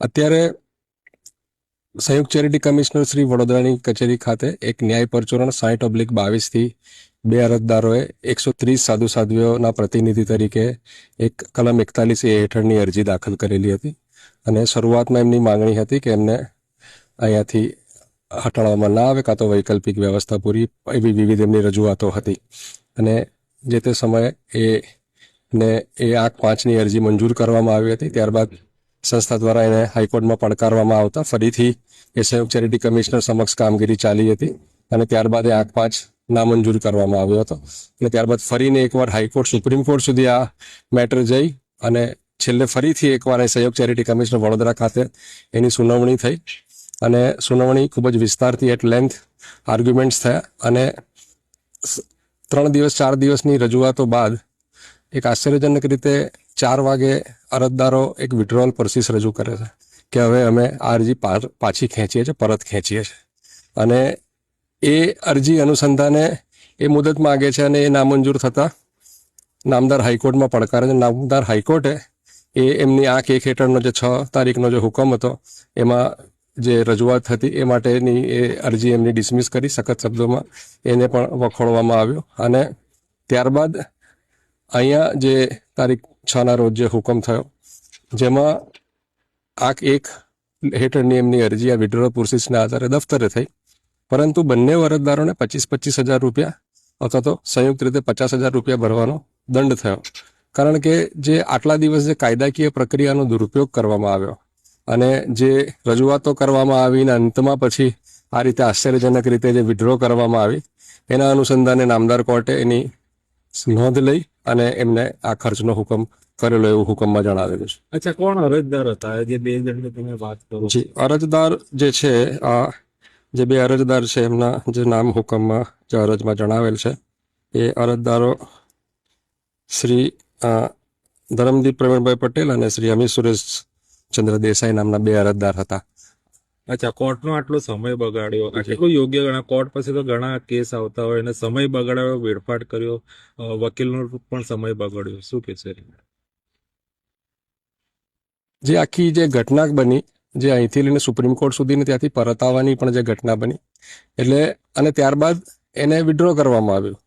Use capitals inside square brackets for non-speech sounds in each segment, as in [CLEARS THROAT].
અત્યારે સંયુક્ત charity commissioner Shri વડોદરાની કચેરી ખાતે એક ન્યાય પરચુરણ સાઠ ઓબ્લિક બાવીસથી બે અરજદારોએ એકસો ત્રીસ સાધુ સાધ્વીઓના પ્રતિનિધિ તરીકે એક કલમ એકતાલીસ એ હેઠળની અરજી દાખલ કરેલી હતી અને શરૂઆતમાં એમની માંગણી હતી કે એમને અહીંયાથી હટાડવામાં ના આવે, કાં તો વૈકલ્પિક વ્યવસ્થા પૂરી એવી વિવિધ એમની રજૂઆતો હતી. અને જે તે સમયે એ ને એ આઠ પાંચની અરજી મંજૂર કરવામાં આવી હતી, ત્યારબાદ સંસ્થા દ્વારા એને હાઈકોર્ટમાં પડકારવામાં આવતા ફરીથી એ સંયુક્ત ચેરિટી કમિશનર સમક્ષ કામગીરી ચાલી હતી અને ત્યારબાદ એ આંખ પાંચ નામંજૂર કરવામાં આવ્યો હતો. અને ત્યારબાદ ફરીને એકવાર હાઈકોર્ટ, સુપ્રીમ કોર્ટ સુધી આ મેટર જઈ અને છેલ્લે ફરીથી એકવાર એ સંયુક્ત ચેરિટી કમિશનર વડોદરા ખાતે એની સુનાવણી થઈ. અને સુનાવણી ખૂબ જ વિસ્તારથી એટ લેન્થ આર્ગ્યુમેન્ટ્સ થયા અને ત્રણ દિવસ, ચાર દિવસની રજૂઆતો બાદ એક આશ્ચર્યજનક રીતે ચાર વાગે અરજદારો એક વિડ્રોઅલ પરસીસ રજૂ કરે છે કે હવે અમે આ અરજી પાછી ખેંચીએ છીએ, પરત ખેંચીએ છીએ. અને એ અરજી અનુસંધાને એ મુદત માગે છે અને એ નામંજૂર થતાં નામદાર હાઈકોર્ટમાં પડકારે છે. નામદાર હાઈકોર્ટે એ એમની આ કેક હેઠળનો જે છ તારીખનો જે હુકમ હતો, એમાં જે રજૂઆત હતી એ માટેની એ અરજી એમની ડિસમિસ કરી, સખત શબ્દોમાં એને પણ વખોડવામાં આવ્યો. અને ત્યારબાદ અહીંયા જે તારીખ છના રોજ જે હુકમ થયો, જેમાં આ એક હેઠળની એમની અરજી આ વિડ્રો પ્રોસેસના આધારે દફતરે થઈ. પરંતુ બંને અરજદારોને પચીસ પચીસ હજાર રૂપિયા અથવા તો સંયુક્ત રીતે પચાસ હજાર રૂપિયા ભરવાનો દંડ થયો. કારણ કે જે આટલા દિવસ જે કાયદાકીય પ્રક્રિયાનો દુરુપયોગ કરવામાં આવ્યો અને જે રજૂઆતો કરવામાં આવીને અંતમાં પછી આ રીતે આશ્ચર્યજનક રીતે જે વિડ્રો કરવામાં આવી, એના અનુસંધાને નામદાર કોર્ટે એની નોંધ લઈ અને એમને આ ખર્ચનો હુકમ કરેલો એવું હુકમમાં જણાવેલું છે. અચ્છા કોણ અરજદાર હતા? જે બે જણની તમે વાત કરો જી અરજદાર જે છે આ જે બે અરજદાર છે એમના જે નામ હુકમમાં જે અરજમાં જણાવેલ છે એ અરજદારો શ્રી ધરમદીપ પ્રવીણભાઈ પટેલ અને શ્રી અમિત સુરેશ ચંદ્ર દેસાઈ નામના બે અરજદાર હતા. અચ્છા કોર્ટનો આટલો સમય બગાડ્યો. કેટલું યોગ્ય ગણા કોર્ટ પાસે તો ઘણા કેસ આવતા હોય અને સમય બગાડ્યો વેડફાટ કર્યો વકીલનો પણ સમય બગાડ્યો. શું કે છે? જે આખી જે ઘટના બની જે અહીંથી લઈને સુપ્રીમ કોર્ટ સુધીને ત્યાંથી પરત આવવાની પણ જે ઘટના બની એટલે અને ત્યારબાદ એને વિડ્રો કરવામાં આવ્યું.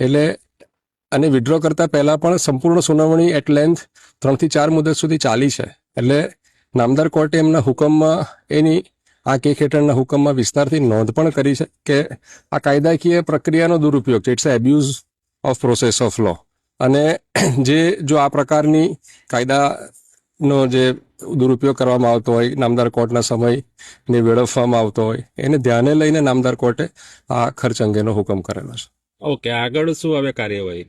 એટલે અને વિડ્રો કરતા પહેલા પણ સંપૂર્ણ સુનાવણી એટ લેન્થ ત્રણથી ચાર મુદત સુધી ચાલી છે. એટલે નામદાર કોર્ટે એમના હુકમમાં એની આ કેક હેઠળના હુકમમાં વિસ્તારથી નોંધ પણ કરી છે કે આ કાયદાકીય પ્રક્રિયાનો દુરુપયોગ છે. It's abuse of process of law અને [CLEARS THROAT] જે જો આ પ્રકારની કાયદાનો જે દુરુપયોગ કરવામાં આવતો હોય નામદાર કોર્ટના સમયને વેડફવામાં આવતો હોય એને ધ્યાને લઈને નામદાર કોર્ટે આ ખર્ચ અંગેનો હુકમ કરેલો છે. ઓકે આગળ શું હવે કાર્યવાહી?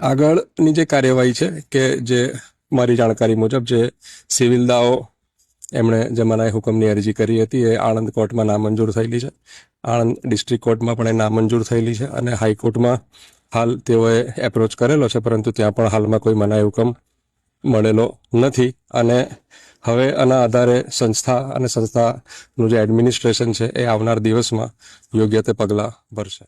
આગળની જે કાર્યવાહી છે કે જે મારી જાણકારી મુજબ જે સિવિલ દાવો એમણે જે મનાઈ હુકમની અરજી કરી હતી. એ આણંદ કોર્ટમાં નામંજૂર થયેલી છે. આણંદ ડિસ્ટ્રિક્ટ કોર્ટમાં પણ એ નામંજૂર થયેલી છે અને હાઈકોર્ટમાં હાલ તેઓએ એપ્રોચ કરેલો છે, પરંતુ ત્યાં પણ હાલમાં કોઈ મનાઈ હુકમ મળેલો નથી. અને હવે આના આધારે સંસ્થા અને સંસ્થાનું જે એડમિનિસ્ટ્રેશન છે એ આવનાર દિવસમાં યોગ્ય તે પગલાં ભરશે.